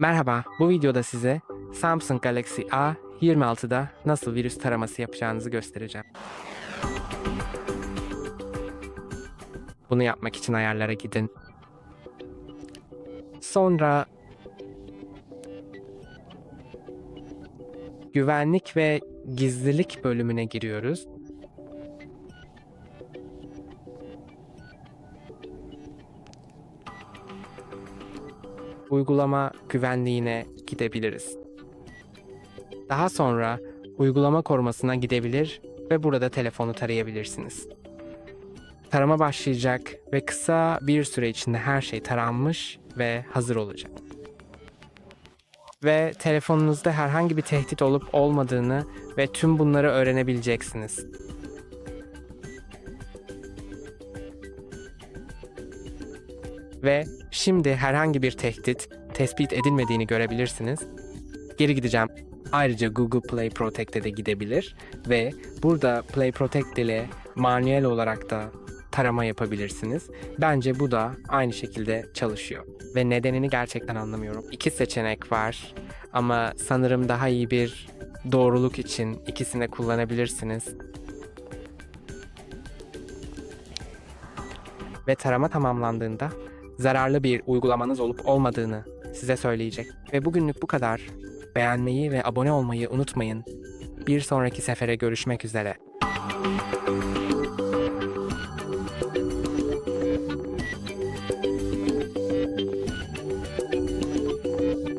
Merhaba, bu videoda size Samsung Galaxy A26'da nasıl virüs taraması yapacağınızı göstereceğim. Bunu yapmak için ayarlara gidin. Sonra güvenlik ve gizlilik bölümüne giriyoruz. Uygulama güvenliğine gidebiliriz. Daha sonra uygulama korumasına gidebilir ve burada telefonu tarayabilirsiniz. Tarama başlayacak ve kısa bir süre içinde her şey taranmış ve hazır olacak. Ve telefonunuzda herhangi bir tehdit olup olmadığını ve tüm bunları öğrenebileceksiniz. Ve şimdi herhangi bir tehdit tespit edilmediğini görebilirsiniz. Geri gideceğim. Ayrıca Google Play Protect'e de gidebilir ve burada Play Protect ile manuel olarak da tarama yapabilirsiniz. Bence bu da aynı şekilde çalışıyor ve nedenini gerçekten anlamıyorum. İki seçenek var ama sanırım daha iyi bir doğruluk için ikisini kullanabilirsiniz. Ve tarama tamamlandığında zararlı bir uygulamanız olup olmadığını size söyleyecek. Ve bugünlük bu kadar. Beğenmeyi ve abone olmayı unutmayın. Bir sonraki sefere görüşmek üzere.